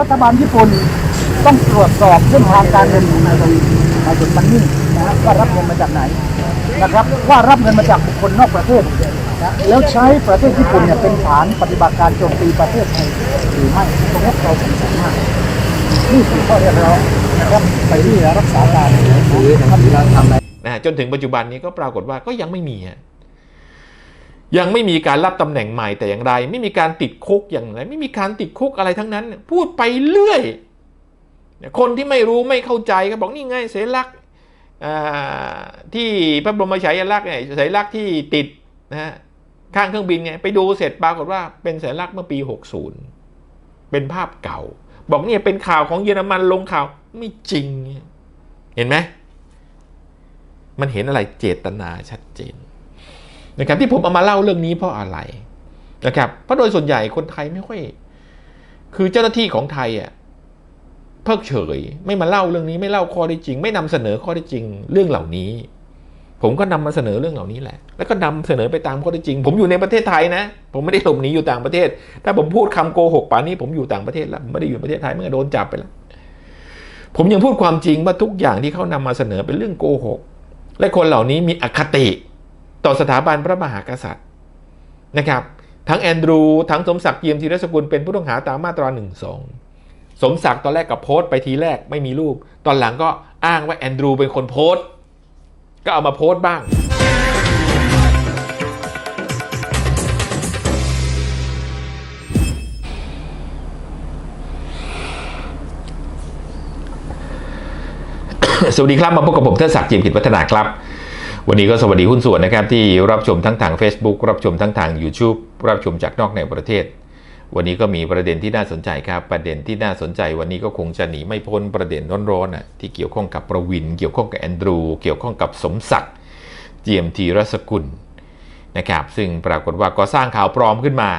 รัฐบาลญี่ปุ่นต้องตรวจสอบเส้นทางการเงินของนายทวีนายจุดมันนี่นะฮะว่ารับเงินมาจากไหนนะครับว่ารับเงินมาจากบุคคลนอกประเทศนะแล้วใช้ประเทศญี่ปุ่นเนี่ยเป็นฐานปฏิบัติการโจมตีประเทศไทยหรือไม่ตรงนี้เราสงสัยมากนี่คือข้อเรียกร้องนะครับไปที่รักษาการหรือท่านที่เราทำอะไรนะฮะจนถึงปัจจุบันนี้ก็ปรากฏว่าก็ยังไม่มีฮะ ยังไม่มีการรับตำแหน่งใหม่แต่อย่างไร ไม่มีการติดคุกอย่างไร ไม่มีการติดคุกอะไรทั้งนั้น พูดไปเรื่อยคนที่ไม่รู้ไม่เข้าใจก็บอกนี่ไงเสลักที่พระบรมฉายาลักษณ์เนี่ยเสลักษณ์ที่ติดนะฮะข้างเครื่องบินไงไปดูเสร็จปรากฏว่าเป็นเสลักษณ์เมื่อปี 60 เป็นภาพเก่า บอกเนี่ยเป็นข่าวของเยอรมันลงข่าวไม่จริง เห็นไหมมันเห็นอะไรเจตนาชัดเจน นะครับที่ผมเอามาเล่าเรื่องนี้เพราะอะไรนะครับเพราะโดยส่วนใหญ่คนไทยไม่ค่อย คือเจ้าหน้าที่ของไทยอะเพิกเฉย ไม่มาเล่าเรื่องนี้ไม่เล่าข้อได้จริง ไม่นำเสนอข้อได้จริงเรื่องเหล่านี้ ผมก็นำมาเสนอเรื่องเหล่านี้แหละ แล้วก็นำเสนอไปตามข้อได้จริง ผมอยู่ในประเทศไทยนะ ผมไม่ได้หลบหนีอยู่ต่างประเทศ ถ้าผมพูดคำโกหกป่านนี้ ผมอยู่ต่างประเทศแล้วผมไม่ได้อยู่ประเทศไทยเมื่อโดนจับไปแล้วผมยังพูดความจริงว่าทุกอย่างที่เขานำมาเสนอเป็นเรื่องโกหก และคนเหล่านี้มีอคติ ต่อสถาบันพระมหากษัตริย์นะครับทั้งแอนดรู ทั้งสมศักดิ์เยี่ยมธีรสกุลเป็นผู้ต้องหาตามมาตรา1นึสมศักดิ์ตอนแรกกับโพสต์ไปทีแรกไม่มีรูป ตอนหลังก็อ้างว่าแอนดรูเป็นคนโพสต์ ก็เอามาโพสต์บ้าง สวัสดีครับ มาพบกับผมเทศศักดิ์จิมกิจวัฒนาครับ วันนี้ก็สวัสดีหุ้นส่วนนะครับที่รับชมทั้งทาง Facebook รับชมทั้งทาง YouTube รับชมจากนอกในประเทศ วันนี้ก็มีประเด็นที่น่าสนใจครับ ประเด็นที่น่าสนใจ วันนี้ก็คงจะหนีไม่พ้นประเด็นร้อนๆน่ะที่เกี่ยวข้องกับประวิน เกี่ยวข้องกับแอนดรู เกี่ยวข้องกับสมศักดิ์เจียมธีรสกุลนะครับซึ่งปรากฏว่าก็สร้างข่าวปลอมขึ้นมา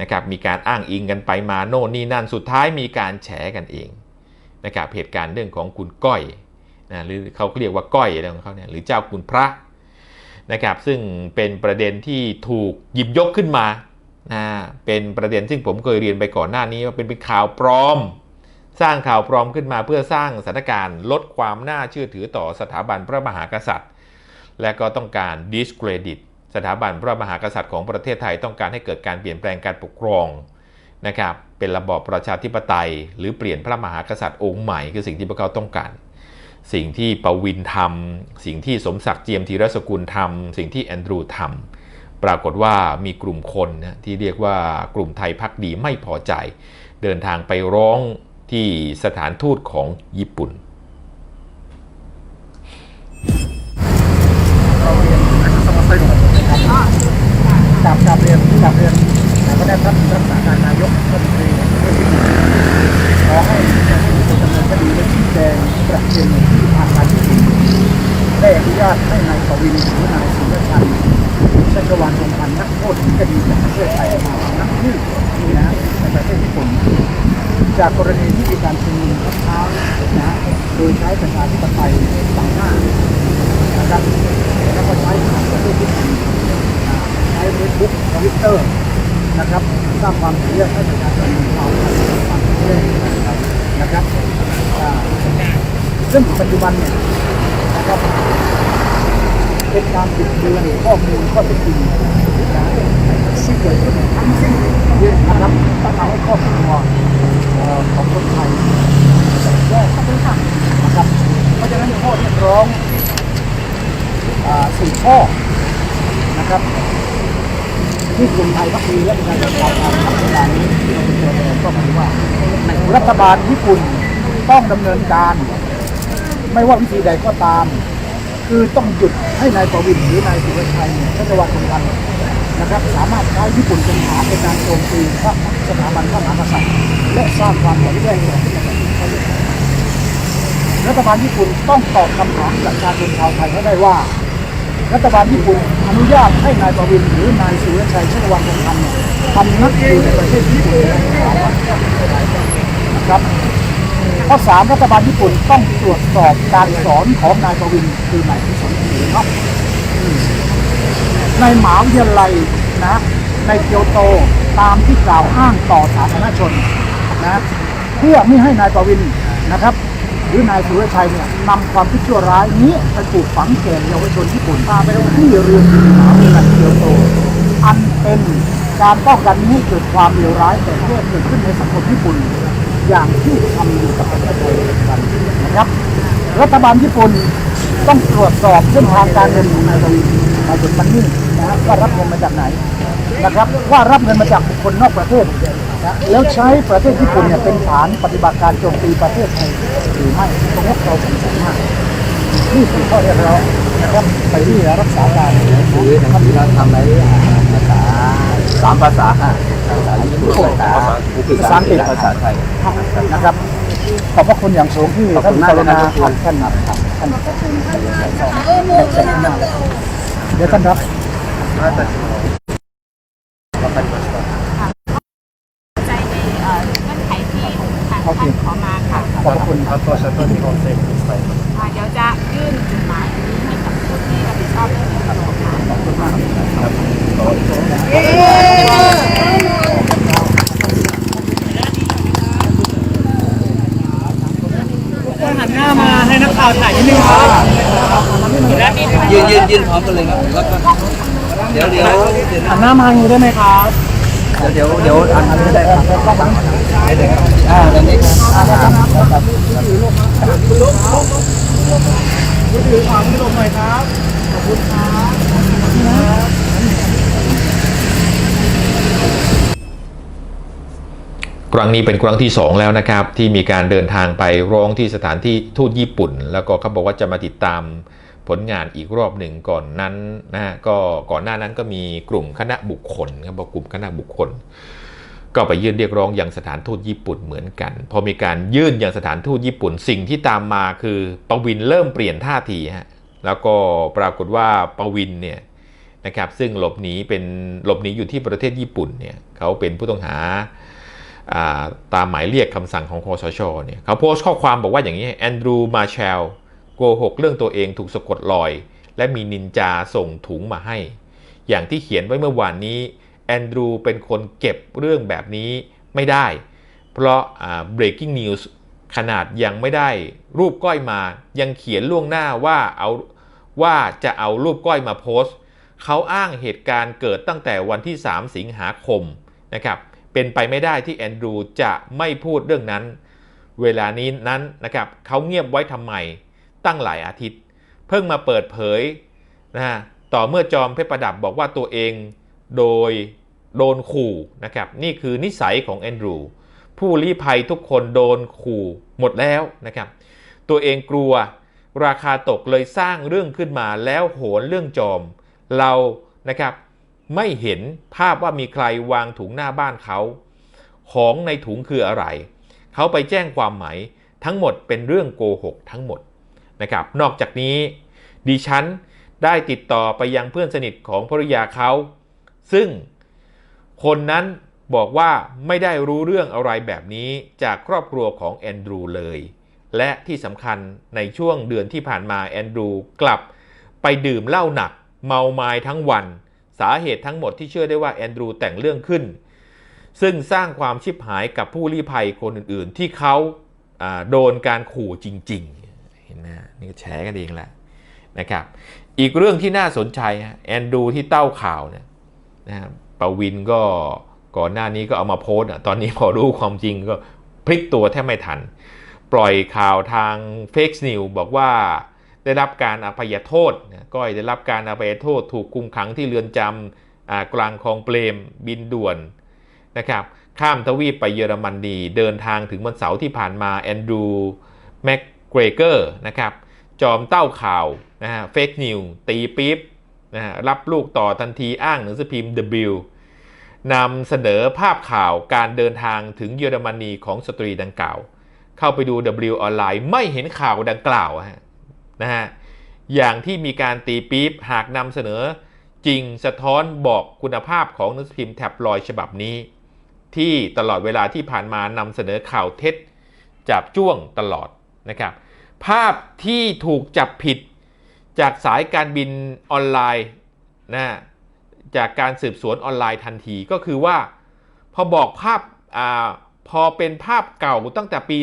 นะครับมีการอ้างอิงกันไปมาโน่นนี่นั่นสุดท้ายมีการแฉกันเองนะครับเหตุการณ์เรื่องของคุณก้อยนะหรือเขาเรียกว่าก้อยอะไรของเขาเนี่ยหรือเจ้าคุณพระ นะครับซึ่งเป็นประเด็นที่ถูกหยิบยกขึ้นมานะเป็นประเด็นซึ่งผมเคยเรียนไปก่อนหน้านี้ว่าเป็นเป็นข่าวปลอม สร้างข่าวปลอมขึ้นมาเพื่อสร้างสถานการณ์ ลดความน่าเชื่อถือต่อสถาบันพระมหากษัตริย์ และก็ต้องการ discredit สถาบันพระมหากษัตริย์ของประเทศไทยต้องการให้เกิดการเปลี่ยนแปลงการปกครองนะครับเป็นระบอบประชาธิปไตย หรือเปลี่ยนพระมหากษัตริย์องค์ใหม่คือสิ่งที่พวกเขาต้องการ สิ่งที่ปวินทำสิ่งที่สมศักดิ์เจียมธีรสกุลทำสิ่งที่แอนดรูทำปรากฏว่ามีกลุ่มคนนะที่เรียกว่ากลุ่มไทยพักดีไม่พอใจ เดินทางไปร้องที่สถานทูตของญี่ปุ่นเราเรียนนะครับสมาชิกนะครับกับกับเรียนกับเรียนแต่ก็ได้รับรักษาการนายกรัฐมนตรีขอให้ผู้ดำเนินคดีและชี้แจงประเด็นที่ทางการญี่ปุ่นได้อนุญาต ให้นายปวินหรือนายสุรชัยชัชวานทองพันธ์นักโทษคดีจากประเทศไทยมานักยืดนี่นะในประเทศญี่ปุ่น จากกรณีที่มีการชุมนุมทับเท้านะโดยใช้ประชาธิปไตยต่างหน้านะครับแล้วก็ใช้ผ่านประเทศญี่ปุ่นใช้เฟซบุ๊กทวิตเตอร์นะครับสร้างความเสียให้ประชาชนเราฟังเรื่องนะครับนะครับซึ่งปัจจุบันเนี่ยนะครับ เป็นการปิดเบือนข้อมูลข้อเท็จจริงนะที่เกิดขึ้นทั้งสิ้นนะครับต้องทำให้ครอบครัวเอ่อของคนไทยแย่นะครับเพราะฉะนั้นข้อเรียกร้องสี่ข้อนะครับที่กลุ่มไทยพักดีและประชาชนชาวไทยทำเวลานี้ที่เราเป็นตัวแทนก็หมายว่า รัฐบาลญี่ปุ่นต้องดำเนินการ ไม่ว่าวิธีใดก็ตาม คือต้องหยุดให้นายประวินหรือนายสุรชัยเนี่ยชัชวัฒน์คงพันนะครับ สามารถใช้ญี่ปุ่นเป็นฐานในการโจมตีพระสถาบันพระมหากษัตริย์ และสร้างความแข็งแกร่งให้กับประเทศไทยรัฐบาลญี่ปุ่นต้องตอบคำถามประชาชนชาวไทยให้ได้ว่า รัฐบาลญี่ปุ่นอนุญาตให้นายประวินหรือนายสุรชัยชัชวัฒน์คงพันทำนักอยู่ในประเทศญี่ปุ่นนะครับ ข้อสามรัฐบาลญี่ปุ่นต้องตรวจสอบการสอนของนายประวินคือนายที่สอนหรือเนาะในมหาวิทยาลัยนะ ในเกียวโตตามที่กล่าวอ้างต่อสาธารณชนนะเพื่อไม่ให้นายประวินนะครับ หรือนายสุรชัยเนี่ยนำความคิดชั่วร้ายนี้ไปปลูกฝังแก่เยาวชนญี่ปุ่นพาไปที่เรียนมหาวิทยาลัยเกียวโต อันเป็นการป้องกันไม่ให้เกิดความเลวร้ายแต่เกิดเกิดขึ้นในสังคมญี่ปุ่น อย่างที่ทำอยู่กับประเทศไทยกันนะครับ รัฐบาลญี่ปุ่นต้องตรวจสอบเส้นทางการเงินของนายประวินายจุดมันนี่นะฮะว่ารับเงินมาจากไหนนะครับ ว่ารับเงินมาจากบุคคลนอกประเทศนะแล้วใช้ประเทศญี่ปุ่นเนี่ยเป็นฐานปฏิบัติการโจมตีประเทศไทยหรือไม่ตรงนี้เราสงสัยมากนี่คือข้อเรียกร้องนะครับไปที่รักษาการคือหนังสือเราทำไว้ภาษาสามภาษาค่ะ ภาษาภาษาอังกฤษภาษาไทยนะครับ ขอบพระคุณอย่างสูงที่ขอบท่าคุนณมากกรุณาเลยนะครับท่านท่านท่านแจกมาเดี๋ยวท่านรับใจในเอ่อเงื่อนไขที่ทางท่านขอมาค่ะขอบคุณครับอ่าเดี๋ยวจะยื่นจดหมายนี้ให้กับผู้ที่รับผิดชอบเรื่องนี้ค่ะ หันหน้ามาให้นักข่าวถ่ายนิดนึงครับ ยืนยืนยืนพร้อมกันเลยครับแล้วก็เดี๋ยวเดี๋ยวเดี๋ยวหันหน้ามาอย่างนี้ได้ไหมครับเดี๋ยวเดี๋ยวอันนี้ได้ครับอ่าตอนนี้ครับครั้งนี้เป็นครั้งที่ 2 แล้วนะครับ ที่มีการเดินทางไปร้องที่สถานที่ทูตญี่ปุ่น แล้วก็เขาบอกว่าจะมาติดตาม ผลงานอีกรอบหนึ่งก่อนนั้นนะฮะก็ก่อนหน้านั้นก็มีกลุ่มคณะบุคคลครับกลุ่มคณะบุคคล ก็ไปยื่นเรียกร้องอยังสถานทูตญี่ปุ่นเหมือนกัน พอมีการยื่นอยังสถานทูตญี่ปุ่นสิ่งที่ตามมาคือปวินเริ่มเปลี่ยนท่าทีฮะแล้วก็ปรากฏว่าปวินเนี่ยนะครับซึ่งหลบหนีเป็นหลบหนีอยู่ที่ประเทศญี่ปุ่นเนี่ยเขาเป็นผู้ต้องหาาตามหมายเรียกคำสั่งของคอสชเนี่ยเขาโพสต์ข้อความบอกว่าอย่างนี้แอนดรูมาเชล โกหกเรื่องตัวเองถูกสะกดรอย และมีนินจาส่งถุงมาให้ อย่างที่เขียนไว้เมื่อวานนี้แอนดรูเป็นคนเก็บเรื่องแบบนี้ไม่ได้ เพราะ breaking news ขนาดยังไม่ได้รูปก้อยมา ยังเขียนล่วงหน้าว่าเอาว่าจะเอารูปก้อยมาโพสต์ เขาอ้างเหตุการณ์เกิดตั้งแต่วันที่ 3 สิงหาคมนะครับ เป็นไปไม่ได้ที่แอนดรูจะไม่พูดเรื่องนั้น เวลานี้นั้นนะครับเขาเงียบไว้ทำไม ตั้งหลายอาทิตย์ เพิ่งมาเปิดเผยนะฮะต่อเมื่อจอมเพชรประดับบอกว่าตัวเองโดยโดนขู่นะครับนี่คือนิสัยของแอนดรูผู้ลี้ภัยทุกคนโดนขู่หมดแล้วนะครับตัวเองกลัวราคาตกเลยสร้างเรื่องขึ้นมาแล้วโหนเรื่องจอม เรานะครับไม่เห็นภาพว่ามีใครวางถุงหน้าบ้านเขา ของในถุงคืออะไร เขาไปแจ้งความหมายทั้งหมดเป็นเรื่องโกหกทั้งหมด นะครับ นอกจากนี้ดิฉันได้ติดต่อไปยังเพื่อนสนิทของภรรยาเขา ซึ่งคนนั้นบอกว่าไม่ได้รู้เรื่องอะไรแบบนี้จากครอบครัวของแอนดรูเลย และที่สำคัญในช่วงเดือนที่ผ่านมาแอนดรูกลับไปดื่มเหล้าหนัก เมาไม้ทั้งวัน สาเหตุทั้งหมดที่เชื่อได้ว่าแอนดรูแต่งเรื่องขึ้น ซึ่งสร้างความชิบหายกับผู้ลี้ภัยคนอื่นๆ ที่เขาอ่าโดนการขู่จริง ๆ เห็นไหมนี่ก็แฉกันเองแหละนะครับ อีกเรื่องที่น่าสนใจฮะแอนดูที่เต้าข่าวเนี่ยนะปวินก็ก่อนหน้านี้ก็เอามาโพสต์ตอนนี้พอรู้ความจริงก็พลิกตัวแทบไม่ทัน ปล่อยข่าวทางเฟกซ์นิวบอกว่าได้รับการอภัยโทษก้อยได้รับการอภัยโทษ ถูกคุมขังที่เรือนจำกลางคลองเปรมบินด่วนนะครับข้ามทวีปไปเยอรมนนีเดินทางถึงวันเสาร์ที่ผ่านมาแอนดรูแม็ก เกรเกอร์นะครับจอมเต้าข่าวนะฮะเฟกนิวตีปี๊บนะฮะรับลูกต่อทันทีอ้างหนังสือพิมพ์ W นำเสนอภาพข่าวการเดินทางถึงเยอรมนีของสตรีดังกล่าว เข้าไปดู W ออนไลน์ไม่เห็นข่าวดังกล่าวฮะนะฮะอย่างที่มีการตีปี๊บหากนำเสนอจริงสะท้อนบอกคุณภาพของหนังสือพิมพ์แท็บลอยด์ฉบับนี้ ที่ตลอดเวลาที่ผ่านมานำเสนอข่าวเท็จจับจ้วงตลอด นะครับภาพที่ถูกจับผิดจากสายการบินออนไลน์นะจากการสืบสวนออนไลน์ทันทีก็คือว่า พอบอกภาพอาพอเป็นภาพเก่าตั้งแต่ปี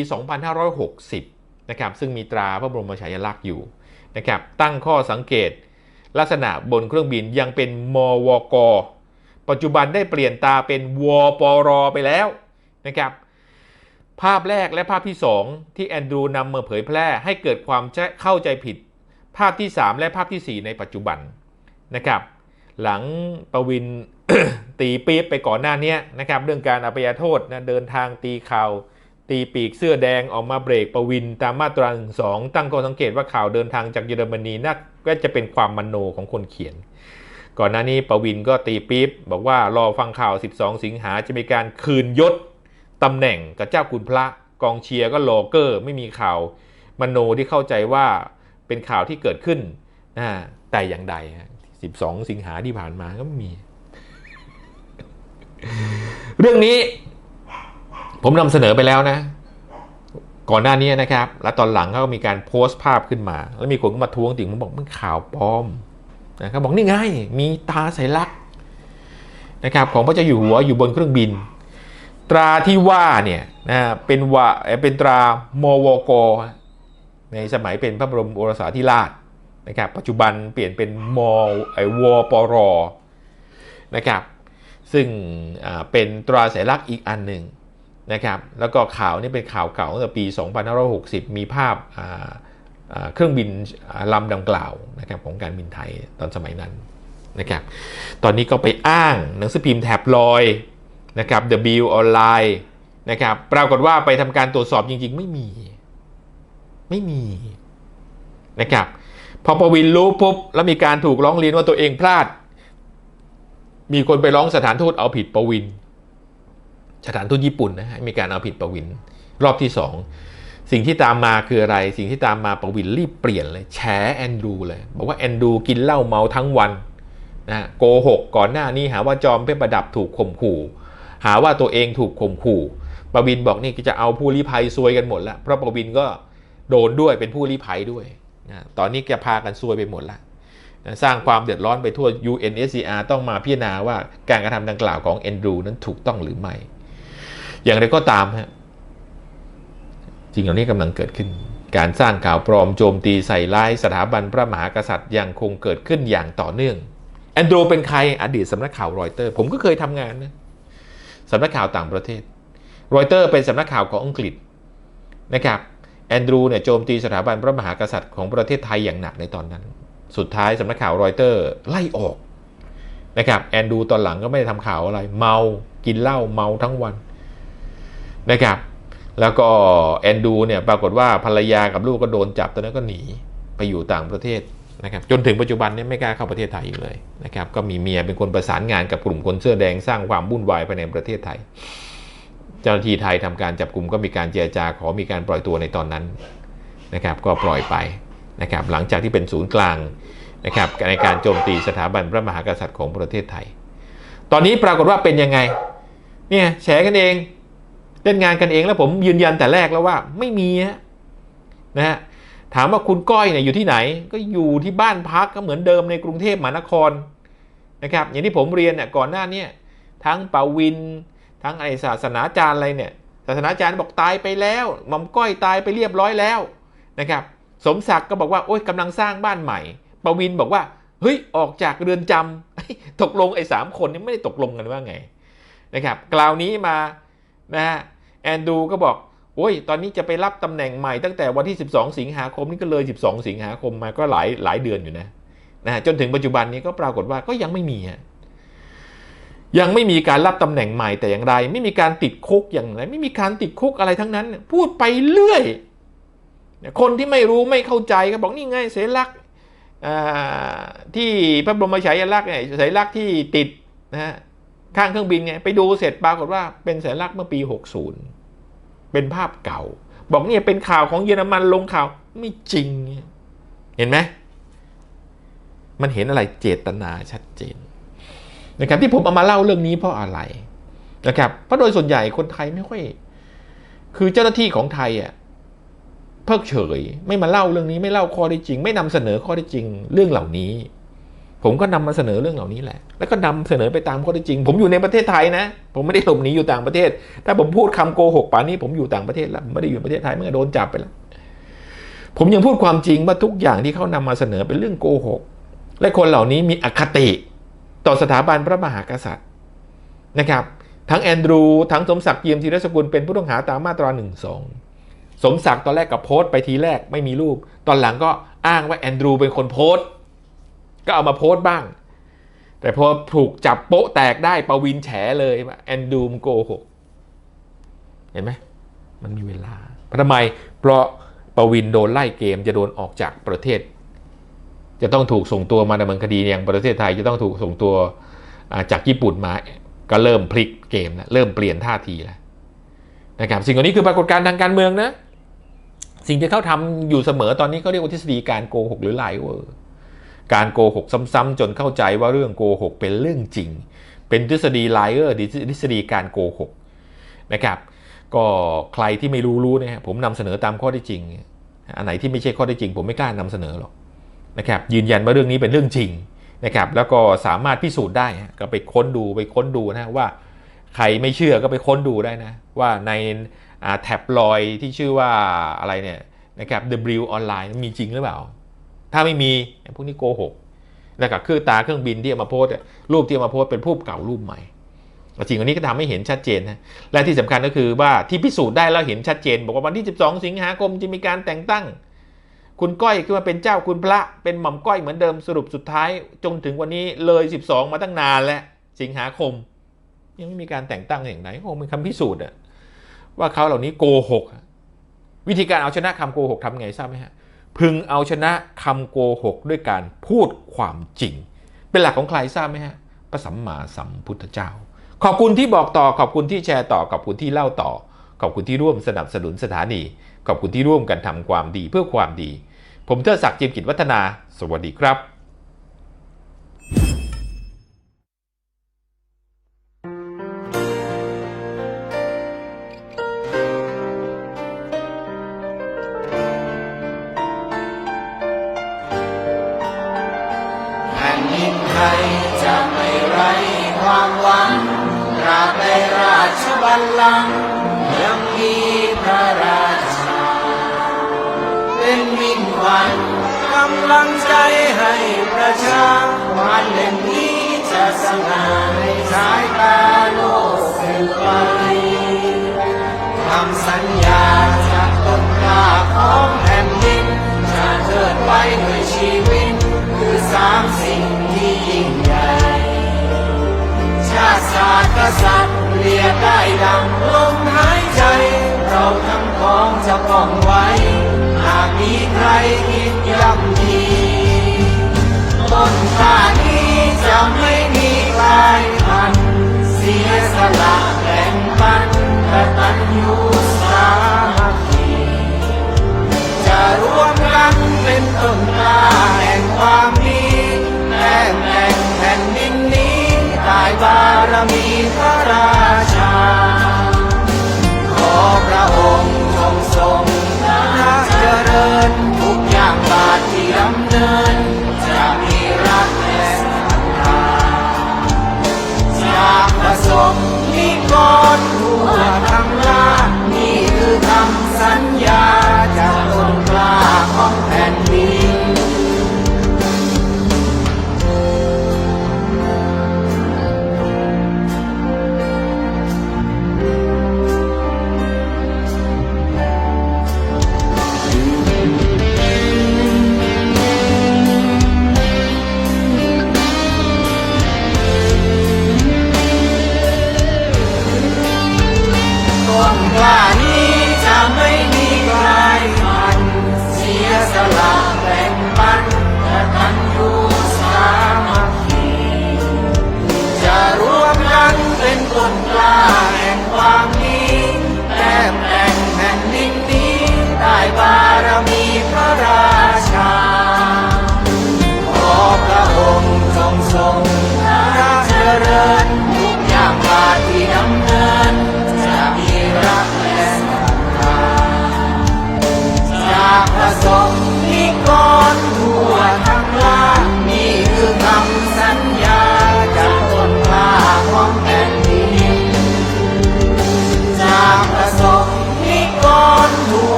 2560 นะครับ ซึ่งมีตราพระบรมฉายาลักษณ์อยู่นะครับ ตั้งข้อสังเกตลักษณะบนเครื่องบินยังเป็นมวก ปัจจุบันได้เปลี่ยนตาเป็นวปรไปแล้วนะครับ ภาพแรกและภาพที่ 2 ที่แอนดรูนำมาเผยแพร่ให้เกิดความเข้าใจผิด ภาพที่ 3 และภาพทีสี่ 4 ในปัจจุบันนะครับ หลังประวินตีปี๊บไปก่อนหน้านี้นะครับเรื่องการอภัยโทษนะเดินทางตีข่าวตีปีกเสื้อแดงออกมาเบรกประวินตามมาตราสองตั้งข้อสังเกตว่าข่าวเดินทางจากเยอรมนีน่าก็จะเป็นความมโนของคนเขียน ก่อนหน้านี้ประวินก็ตีปี๊บบอกว่ารอฟังข่าว 12 สิงหาจะมีการคืนยศ ตำแหน่งกับเจ้าคุณพระกองเชียร์ก็โลเกอร์ ไม่มีข่าวมโนที่เข้าใจว่าเป็นข่าวที่เกิดขึ้นนะแต่อย่างใดฮะ12 สิงหาที่ผ่านมาก็ไม่มี เรื่องนี้ ผมนำเสนอไปแล้วนะ ก่อนหน้านี้นะครับ แล้วตอนหลังเขาก็มีการโพสต์ภาพขึ้นมา แล้วมีคนก็มาทวงติ่งผมบอกมันข่าวปลอมนะเขาบบอกนี่ไงมีตาใสลักษณ์นะครับของพระเจ้าอยู่หัวอยู่บนเครื่องบิน ตราที่ว่าเนี่ยนะเป็นว่าเป็นตรามวกในสมัยเป็นพระบรมโอรสาธิราชนะครับปัจจุบันเปลี่ยนเป็นมไอวปรนะครับซึ่งอ่าเป็นตราสัญลักษณ์อีกอันหนึ่งนะครับแล้วก็ข่าวนี่เป็นข่าวเก่าตั้งแต่ปี 2560 มีภาพอ่าอ่าเครื่องบินลำดังกล่าวนะครับของการบินไทยตอนสมัยนั้นนะครับตอนนี้ก็ไปอ้างหนังสือพิมพ์แท็บลอย นะครับ The Bill ออนไลน์นะครับปรากฏว่าไปทำการตรวจสอบจริง ๆ ไม่มี ไม่มีนะครับพอประวินรู้ปุ๊บแล้วมีการถูกร้องเรียนว่าตัวเองพลาด มีคนไปร้องสถานทูตเอาผิดประวิน สถานทูตญี่ปุ่นนะฮะมีการเอาผิดประวิน รอบที่สองสิ่งที่ตามมาคืออะไร สิ่งที่ตามมาประวินรีบเปลี่ยนเลยแฉแอนดูเลย บอกว่าแอนดูกินเหล้าเมาทั้งวันนะโกหกก่อนหน้านี้หาว่าจอมเพชรประดับถูกข่มขู่ หาว่าตัวเองถูกข่มขู่ประวินบอกนี่จะเอาผู้ลี้ภัยซวยกันหมดแล้วเพราะประวินก็โดนด้วยเป็นผู้ลี้ภัยด้วยนะตอนนี้แกพากันซวยไปหมดแล้วสร้างความเดือดร้อนไปทั่ว UNSCR ต้องมาพิจารณาว่าการกระทำดังกล่าวของแอนดรูนั้นถูกต้องหรือไม่ อย่างไรก็ตามฮะจริงเหล่านี้กำลังเกิดขึ้น การสร้างข่าวปลอมโจมตีใส่ร้ายสถาบันพระมหากษัตริย์ยังคงเกิดขึ้นอย่างต่อเนื่องแอนดรูเป็นใครอดีตสำนักข่าวรอยเตอร์ ผมก็เคยทำงานนะ สำนักข่าวต่างประเทศรอยเตอร์เป็นสำนักข่าวของอังกฤษนะครับแอนดรูเนี่ยโจมตีสถาบันพระมหากษัตริย์ของประเทศไทยอย่างหนักในตอนนั้น สุดท้ายสำนักข่าวรอยเตอร์ไล่ออกนะครับแอนดูตอนหลังก็ไม่ได้ทำข่าวอะไร เมากินเหล้าเมาทั้งวันนะครับแล้วก็แอนดูเนี่ยปรากฏว่าภรรยากับลูกก็โดนจับตอนนั้นก็หนีไปอยู่ต่างประเทศ นะครับจนถึงปัจจุบันเนี่ยไม่กล้าเข้าประเทศไทยอีกเลยนะครับก็มีเมียเป็นคนประสานงานกับกลุ่มคนเสื้อแดงสร้างความวุ่นวายภายในประเทศไทย เจ้าหน้าที่ไทยทำการจับกลุ่มก็มีการเจรจาขอมีการปล่อยตัวในตอนนั้นนะครับก็ปล่อยไปนะครับหลังจากที่เป็นศูนย์กลางนะครับในการโจมตีสถาบันพระมหากษัตริย์ของประเทศไทย ตอนนี้ปรากฏว่าเป็นยังไงเนี่ยแฉกันเองเล่นงานกันเองแล้วผมยืนยันแต่แรกแล้วว่าไม่มีนะฮะ ถามว่าคุณก้อยเนี่ยอยู่ที่ไหน ก็อยู่ที่บ้านพักก็เหมือนเดิมในกรุงเทพมหานครนะครับ อย่างที่ผมเรียนเนี่ยก่อนหน้านี้ทั้งปาวิน ทั้งไอศาสนาจารย์อะไรเนี่ยศาสนาจารย์บอกตายไปแล้วหม่อมก้อยตายไปเรียบร้อยแล้วนะครับ สมศักดิ์ก็บอกว่าโอ้ยกำลังสร้างบ้านใหม่ปวินบอกว่าเฮ้ยออกจากเรือนจำตกลงไอ้สามคนนี้ไม่ได้ตกลงกันว่าไงนะครับกล่าวนี้มานะฮะแอนดูก็บอก โอ้ย ตอนนี้จะไปรับตำแหน่งใหม่ตั้งแต่วันที่ 12 สิงหาคมนี่ก็เลย 12 สิงหาคมมาก็หลายหลายเดือนอยู่นะนะจนถึงปัจจุบันนี้ก็ปรากฏว่าก็ยังไม่มีฮะยังไม่มีการรับตำแหน่งใหม่แต่อย่างไร ไม่มีการติดคุกอย่างไร ไม่มีการติดคุกอะไรทั้งนั้น พูดไปเรื่อย คนที่ไม่รู้ไม่เข้าใจก็บอกนี่ไงเสลักที่พระบรมฉายาลักษณ์เนี่ยสัญลักษณ์ที่ติดนะฮะข้างเครื่องบินไงไปดูเสร็จปรากฏว่าเป็นสัญลักษณ์เมื่อปี 60 เป็นภาพเก่า บอกเนี่ยเป็นข่าวของเยอรมันลงข่าวไม่จริง เห็นไหมมันเห็นอะไรเจตนาชัดเจนนะครับที่ผมเอามาเล่าเรื่องนี้เพราะอะไรนะครับเพราะโดยส่วนใหญ่คนไทยไม่ค่อย คือเจ้าหน้าที่ของไทยอะเพิกเฉย ไม่มาเล่าเรื่องนี้ไม่เล่าข้อได้จริง ไม่นำเสนอข้อได้จริงเรื่องเหล่านี้ ผมก็นำมาเสนอเรื่องเหล่านี้แหละ แล้วก็นำเสนอไปตามข้อเท็จจริง ผมอยู่ในประเทศไทยนะ ผมไม่ได้หลบหนีอยู่ต่างประเทศ ถ้าผมพูดคำโกหกป่านนี้ผมอยู่ต่างประเทศแล้วไม่ได้อยู่ประเทศไทยเมื่อโดนจับไปแล้ว ผมยังพูดความจริงว่าทุกอย่างที่เขานำมาเสนอเป็นเรื่องโกหก และคนเหล่านี้มีอคติต่อสถาบันพระมหากษัตริย์นะครับ ทั้งแอนดรู ทั้งสมศักดิ์เยี่ยมธีรสกุลเป็นผู้ต้องหาตามมาตราหนึ่งสองสมศักดิ์ตอนแรกกับโพสต์ไปทีแรกไม่มีรูป ตอนหลังก็อ้างว่าแอนดรูเป็นคนโพสต์ ก็เอามาโพสต์บ้าง แต่พอถูกจับโป๊ะแตกได้ประวินแฉเลยว่าแอนดูมโกหกเห็นไหมมันมีเวลาเพราะทำไมเพราะประวินโดนไล่เกมจะโดนออกจากประเทศ จะต้องถูกส่งตัวมาดำเนินคดีอย่างประเทศไทยจะต้องถูกส่งตัวจากญี่ปุ่นมาก็เริ่มพลิกเกมแล้วเริ่มเปลี่ยนท่าทีแล้วนะครับสิ่งเหล่านี้คือปรากฏการณ์ทางการเมืองนะ สิ่งที่เขาทำอยู่เสมอตอนนี้เขาเรียกว่าทฤษฎีการโกหกหรือไลเวอร์ การโกหกซ้ำๆจนเข้าใจว่าเรื่องโกหกเป็นเรื่องจริง เป็นทฤษฎีไลเออร์ทฤษฎีการโกหกนะครับก็ใครที่ไม่รู้รู้นะฮะผมนำเสนอตามข้อที่จริง อันไหนที่ไม่ใช่ข้อที่จริง ผมไม่กล้านำเสนอหรอกนะครับยืนยันว่าเรื่องนี้เป็นเรื่องจริงนะครับแล้วก็สามารถพิสูจน์ได้ก็ไปค้นดูไปค้นดูนะว่าใครไม่เชื่อก็ไปค้นดูได้นะว่าในแท็บลอยที่ชื่อว่าอะไรเนี่ยนะครับ W ออนไลน์มีจริงหรือเปล่า ถ้าไม่มีพวกนี้โกหกนะครับคือตาเครื่องบินที่เอามาโพส์รูปที่เอามาโพสเป็นรูปเก่ารูปใหม่จริงอันนี้ก็ทำให้เห็นชัดเจนนะและที่สำคัญก็คือว่าที่พิสูจน์ได้แล้วเห็นชัดเจน บอกว่าวันที่ 12 สิงหาคมจะมีการแต่งตั้ง คุณก้อยขึ้นมาเป็นเจ้าคุณพระเป็นหม่อมก้อยเหมือนเดิมสรุปสุดท้าย จนถึงวันนี้เลย 12 มาตั้งนานแล้วสิงหาคม ยังไม่มีการแต่งตั้งอย่างไหนคงเป็นคำพิสูจน์อะว่าเขาเหล่านี้โกหก วิธีการเอาชนะคำโกหกทำไงทราบไหมฮะ พึงเอาชนะคำโกหกด้วยการพูดความจริง เป็นหลักของใครทราบไหมฮะพระสัมมาสัมพุทธเจ้า ขอบคุณที่บอกต่อขอบคุณที่แชร์ต่อขอบคุณที่เล่าต่อ ขอบคุณที่ร่วมสนับสนุนสถานี ขอบคุณที่ร่วมกันทำความดีเพื่อความดี ผมเทิดศักดิ์จิมกิจวัฒนา สวัสดีครับ วันเล่มนี้จะสง่าในสายตาโลกเป็นไปคำสัญญาจากต้นกล้าของแผ่นดินจะเทิดไว้ด้วยชีวิต คือสามสิ่งที่ยิ่งใหญ่ ชาติศาสตร์กษัตริย์เรียกได้ดังลมหายใจ เราทั้งของจะป้องไว้ หากมีใครคิดย่ำ จะไม่มีกลายพันเสียสละแบ่งปันกตัญญูสามัคคีจะรวมกันเป็นต้นกล้าแห่งความดีแห่งแห่งแผ่นดินนี้ตายบารมีพระรา